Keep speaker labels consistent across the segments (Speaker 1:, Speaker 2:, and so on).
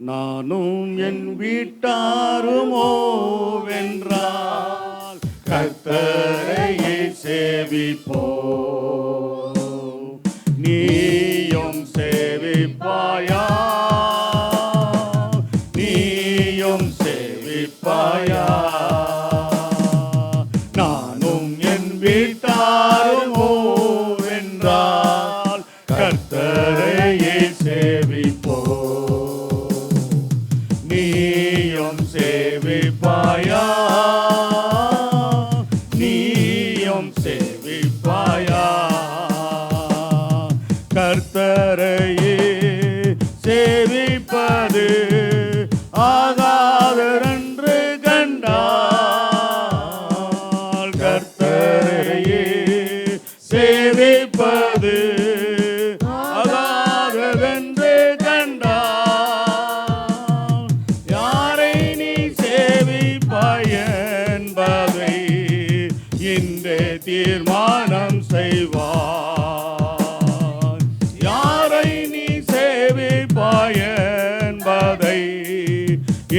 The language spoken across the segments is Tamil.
Speaker 1: நானும் என் வீட்டாருமோ வென்றால் கர்த்தரையே சேவிப்போ நீயும் சேவிப்பாயா நீயும் சேவிப்பாயா நானும் என் வீட்டார் தீர்மானம் செய்வார் யாரை நீ சேவிப்பாய் என்பதை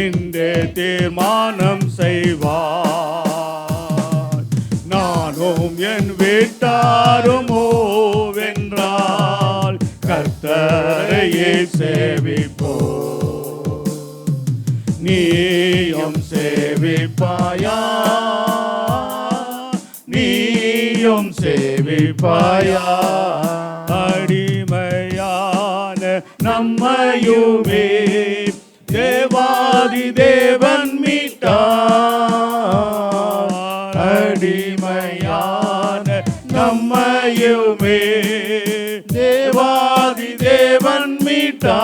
Speaker 1: இன்றே தீர்மானம் செய்வார் நானும் என் வீட்டாருமோ வென்றால் கர்த்தரையே சேவிப்போ நீயும் சேவிப்பாயா? என்றும் சேவிப்பாயா? அடிமையான நம்மையுமே தேவாதி தேவன் மீட்டா? அடிமையான நம்மையுமே தேவாதி தேவன் மீட்டா?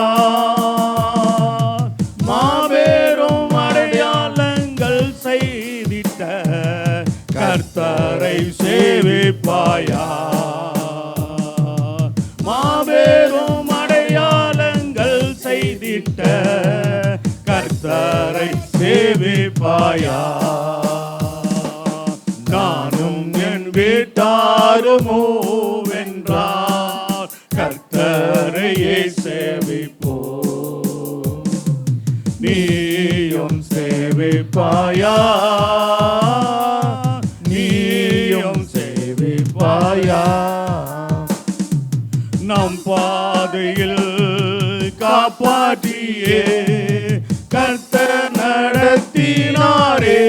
Speaker 1: மாபெரும் அடையாளங்கள் செய்திட்ட கர்த்தரை சேவிப்பாயா மாபெரும் அடையாளங்கள் செய்திட்ட கர்த்தரை சேவிப்பாயா? நானும் என் வீட்டாருமோ வென்றார் கர்த்தரையே சேவிப்போ. நீயும் சேவிப்பாயா? நம் பாதையில் காப்பாற்றியே கர்த்த நடத்தினாரே.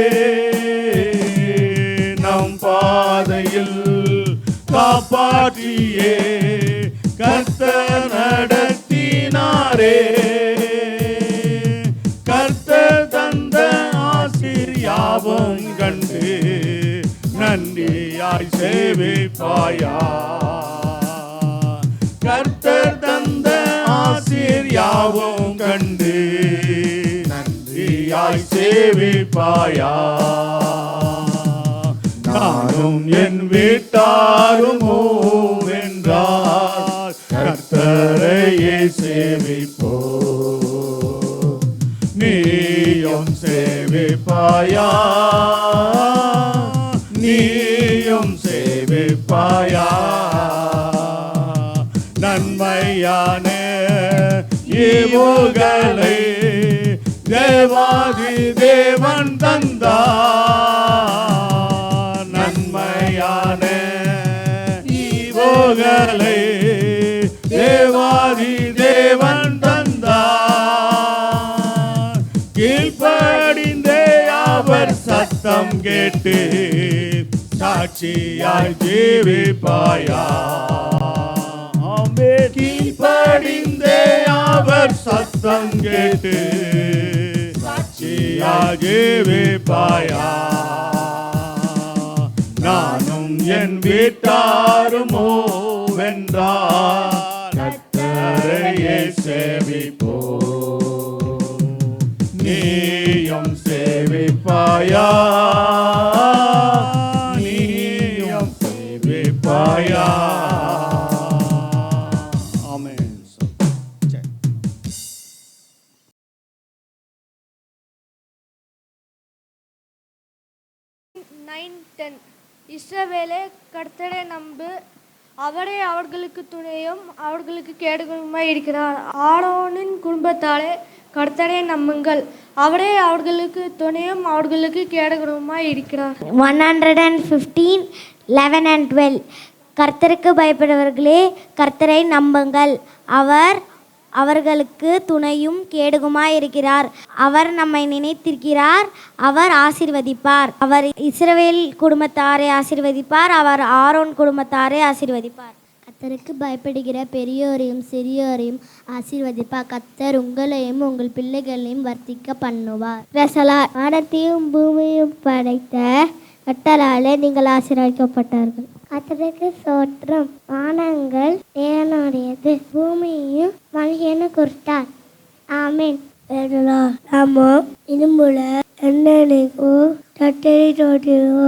Speaker 1: நம் பாதையில் காப்பாற்றியே கர்த்த நடத்தினாரே. சேவிப்பாயா கர்த்தர் தந்த ஆசிரியாவும் கண்டு நன்றியாய் சேவிப்பாயா நானும் என் வீட்டாருமோ வென்றார் கர்த்தரையே சேவிப்போ நீயும் சேவிப்பாயா நீ சேவிப்பாயா நன்மையான ஈவுகளை தேவாதி தேவன் தந்தா. நன்மையான ஈவுகளை தேவாதி தேவன் தந்தா. கீழ்படிந்தே அவர் சத்தம் கேட்டு சாட்சியாய் ஜீவிப்பாயா? ஆமே கீழ்ப்படிந்தே அவர் சத்தம் கேட்டு சாட்சியாய் ஜீவிப்பாயா? நானும் என் வீட்டாருமோ வென்றார் கத்தரையே சேவிப்போ. நீயும் சேவிப்பாயா?
Speaker 2: Nine ten. இஸ்ரவேலே கர்த்தரை நம்பு. அவரே அவர்களுக்கு துணையும் அவர்களுக்கு கேடுகளுமாய் இருக்கிறார். ஆரோனின் குடும்பத்தாலே கர்த்தரை நம்புங்கள். அவரே அவர்களுக்கு துணையும் அவர்களுக்கு கேடுகளுமாய் இருக்கிறார்.
Speaker 3: One hundred and fifteen eleven and twelve கர்த்தருக்கு பயப்படுவர்களே கர்த்தரை நம்புங்கள். அவர் அவர்களுக்கு துணையும் கேடுகுமாயிருக்கிறார். அவர் நம்மை நினைத்திருக்கிறார் அவர் ஆசீர்வதிப்பார். அவர் இஸ்ரவேல் குடும்பத்தாரை ஆசிர்வதிப்பார் அவர் ஆரோன் குடும்பத்தாரை ஆசிர்வதிப்பார்.
Speaker 4: கத்தருக்கு பயப்படுகிற பெரியோரையும் சிறியோரையும் ஆசீர்வதிப்பா கத்தர் உங்களையும் உங்கள் பிள்ளைகளையும் வர்த்திக்க பண்ணுவார். ரசலா வானத்தையும் பூமியும் படைத்த கட்டலாலே நீங்கள் ஆசீர்வதிக்கப்பட்டார்கள் கத்தருக்கு சோற்றம் வானங்கள் தேவனுடையது do.